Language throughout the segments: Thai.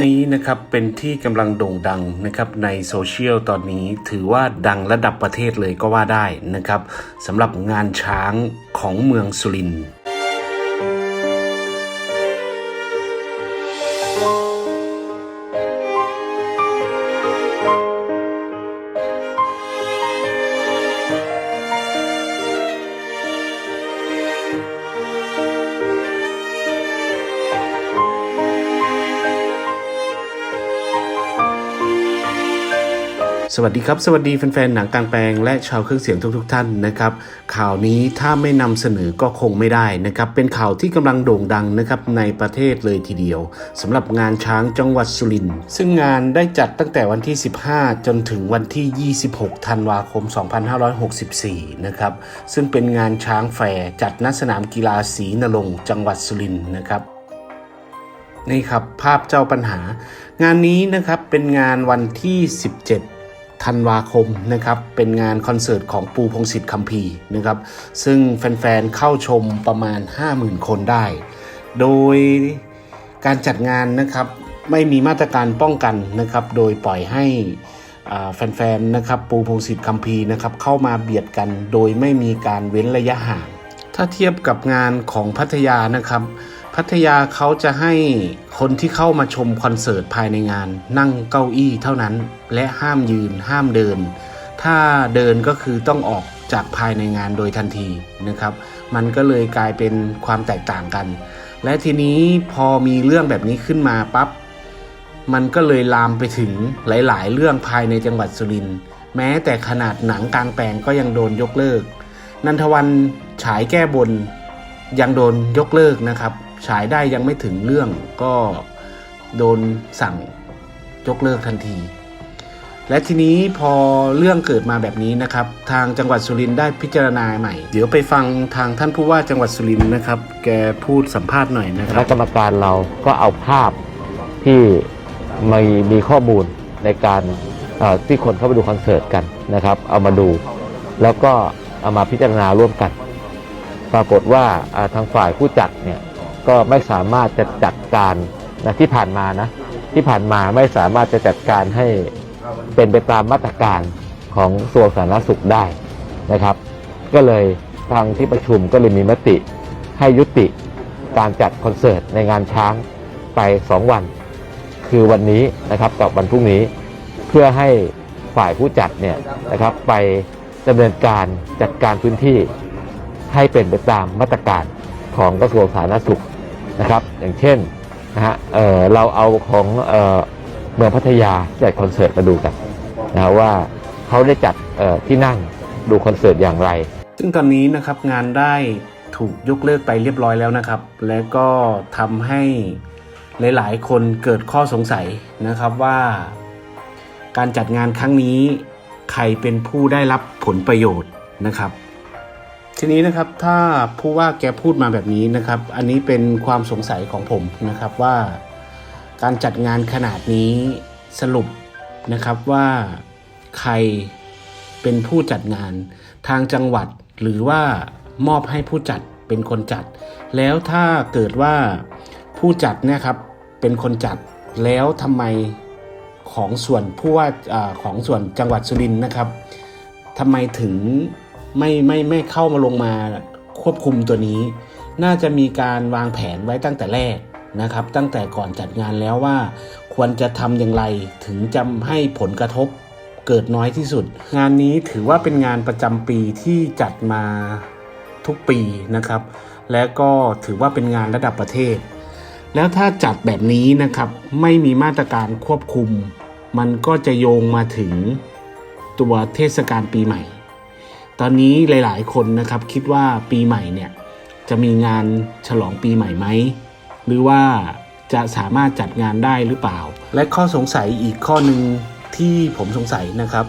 นี้นะครับเป็นที่กำลังโด่งดังนะครับในโซเชียลตอนนี้ถือว่าดังระดับประเทศเลยก็ว่าได้นะครับสำหรับงานช้างของเมืองสุรินทร์ สวัสดีครับ สวัสดีแฟนๆหนังกลางแปลงและชาวเครื่องเสียงทุกๆทท่านนะครับ ข่าวนี้ถ้าไม่นำเสนอก็คงไม่ได้นะครับ เป็นข่าวที่กำลังโด่งดังนะครับในประเทศเลยทีเดียวสำหรับงานช้างจังหวัดสุรินทร์ซึ่งงานได้จัดตั้งแต่วันที่ 15 จนถึงวันที่ 26 ธันวาคม 2564 นะครับ ซึ่งเป็นงานช้างแฟร์จัดณสนามกีฬาศรีนรงจังหวัดสุรินทร์นะครับนี่ครับภาพเจ้าปัญหางานนี้นะครับเป็นงานวันที่ 17 ธันวาคมนะครับเป็นงานคอนเสิร์ตของปูพงศิษฐ์คัมภีร์นะครับซึ่งแฟนๆเข้าชมประมาณ 50,000 คนได้ โดยการจัดงานนะครับไม่มีมาตรการป้องกันนะครับโดยปล่อยให้แฟนๆนะครับปูพงศิษฐ์คัมภีร์นะครับเข้ามาเบียดกันโดยไม่มีการเว้นระยะห่าง ถ้าเทียบกับงานของพัทยานะครับ พัทยาเขาจะให้คนที่เข้ามาชมคอนเสิร์ตภายในงาน นั่งเก้าอี้เท่านั้น และห้ามยืนห้ามเดิน ถ้าเดินก็คือต้องออกจากภายในงานโดยทันทีนะครับ มันก็เลยกลายเป็นความแตกต่างกัน และทีนี้พอมีเรื่องแบบนี้ขึ้นมาปั๊บมันก็เลยลามไปถึงหลาย ๆ เรื่องภายในจังหวัดสุรินทร์แม้แต่ขนาดหนังกลางแปลงก็ยังโดนยกเลิก นันทวันฉายแก้บนยังโดนยกเลิกนะครับ ฉายได้ยังไม่ถึงเรื่องก็โดนสั่งยกเลิกทันที และทีนี้พอเรื่องเกิดมาแบบนี้นะครับ ทางจังหวัดสุรินทร์ได้พิจารณาใหม่ เดี๋ยวไปฟังทางท่านผู้ว่าจังหวัดสุรินทร์นะครับ แกพูดสัมภาษณ์หน่อยนะคครัณะบกรรมการเราก็เอาภาพที่มีมีข้อมูลในการเอ่อที่คนเข้าไปดูคอนเสิร์ตกันนะครับ เอามาดูแล้วก็เอามาพิจารณาร่วมกัน ปรากฏว่าอ่าทางฝ่ายผู้จัดเนี่ย ก็ไม่สามารถจะจัดการนะที่ผ่านมานะที่ผ่านมาไม่สามารถจะจัดการให้เป็นไปตามมาตรการของกระทรวงสาธารณสุขได้นะครับ ก็เลยทางที่ประชุมก็เลยมีมติให้ยุติการจัดคอนเสิร์ตในงานช้างไป 2 วัน คือวันนี้นะครับกับวันพรุ่งนี้เพื่อให้ฝ่ายผู้จัดเนี่ยนะครับไปดำเนินการจัดการพื้นที่ให้เป็นไปตามมาตรการของกระทรวงสาธารณสุข นะครับ อย่างเช่นนะฮะเเราเอาของเออเมืองพัทยาจัดคอนเสิร์ตมาดูกันนะว่าเขาได้จัดที่นั่งดูคอนเสิร์ตอย่างไร ซึ่งตอนนี้นะครับงานได้ถูกยกเลิกไปเรียบร้อยแล้วนะครับ และก็ทำให้หลาย ๆ คนเกิดข้อสงสัยนะครับว่า การจัดงานครั้งนี้ใครเป็นผู้ได้รับผลประโยชน์นะครับ ทีนี้นะครับถ้าผู้ว่าแกพูดมาแบบนี้นะครับ อันนี้เป็นความสงสัยของผมนะครับว่า การจัดงานขนาดนี้สรุปนะครับว่าใครเป็นผู้จัดงานทางจังหวัดหรือว่ามอบให้ผู้จัดเป็นคนจัด แล้วถ้าเกิดว่าผู้จัดเนี่ยครับเป็นคนจัดแล้วทำไมของส่วนผู้ว่าอาของส่วนจังหวัดสุรินทร์นะครับทำไมถึง ไม่ไม่ไม่เข้ามาลงมาควบคุมตัวนี้ น่าจะมีการวางแผนไว้ตั้งแต่แรกนะครับ ตั้งแต่ก่อนจัดงานแล้วว่า ควรจะทำอย่างไรถึงจะให้ผลกระทบเกิดน้อยที่สุด งานนี้ถือว่าเป็นงานประจำปีที่จัดมาทุกปีนะครับ และก็ถือว่าเป็นงานระดับประเทศ แล้วถ้าจัดแบบนี้นะครับ ไม่มีมาตรการควบคุม มันก็จะโยงมาถึงตัวเทศกาลปีใหม่ ตอนนี้หลาย ๆ คนนะครับคิดว่าปีใหม่เนี่ยจะมีงานฉลองปีใหม่ไหม หรือว่าจะสามารถจัดงานได้หรือเปล่า และข้อสงสัยอีกข้อหนึ่งที่ผมสงสัยนะครับ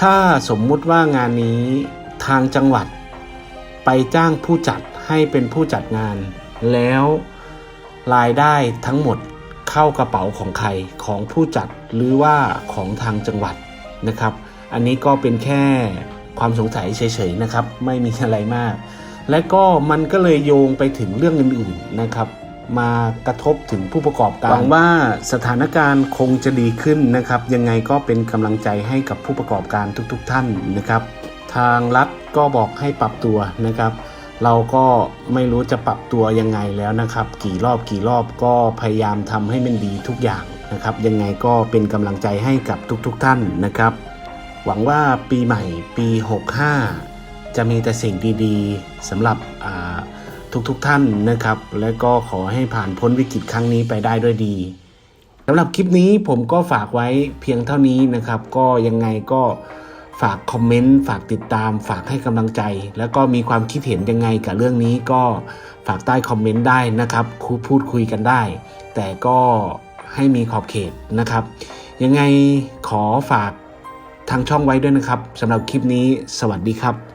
ถ้าสมมุติว่างานนี้ทางจังหวัด ไปจ้างผู้จัดให้เป็นผู้จัดงาน แล้วรายได้ทั้งหมดเข้ากระเป๋าของใครของผู้จัดหรือว่าของทางจังหวัดนะครับ อันนี้ก็เป็นแค่ ความสงสัยเฉยๆนะครับ ไม่มีอะไรมาก และก็มันก็เลยโยงไปถึงเรื่องอื่นๆนะครับ มากระทบถึงผู้ประกอบการหวังว่าสถานการณ์คงจะดีขึ้นนะครับ ยังไงก็เป็นกำลังใจให้กับผู้ประกอบการทุกๆ ท่านนะครับ ทางรัฐก็บอกให้ปรับตัวนะครับเราก็ไม่รู้จะปรับตัวยังไงแล้วนะครับ กี่รอบกี่รอบก็พยายามทำให้มันดีทุกอย่างนะครับ ยังไงก็เป็นกำลังใจให้กับทุกๆทท่านนะครับ หวังว่าปีใหม่ปี 65 จะมีแต่สิ่งดีๆสำหรับทุกๆทท่านนะครับ และก็ขอให้ผ่านพ้นวิกฤตครั้งนี้ไปได้ด้วยดีสำหรับคลิปนี้ผมก็ฝากไว้เพียงเท่านี้นะครับ ก็ยังไงก็ฝากคอมเมนต์ฝากติดตาม ฝากให้กำลังใจ แล้วก็มีความคิดเห็นยังไงกับเรื่องนี้ก็ฝากใต้คอมเมนต์ได้นะครับคุพูดคุยกันได้ แต่ก็ให้มีขอบเขตนะครับ ยังไงขอฝาก ทางช่องไว้ด้วยนะครับสำหรับคลิปนี้ สวัสดีครับ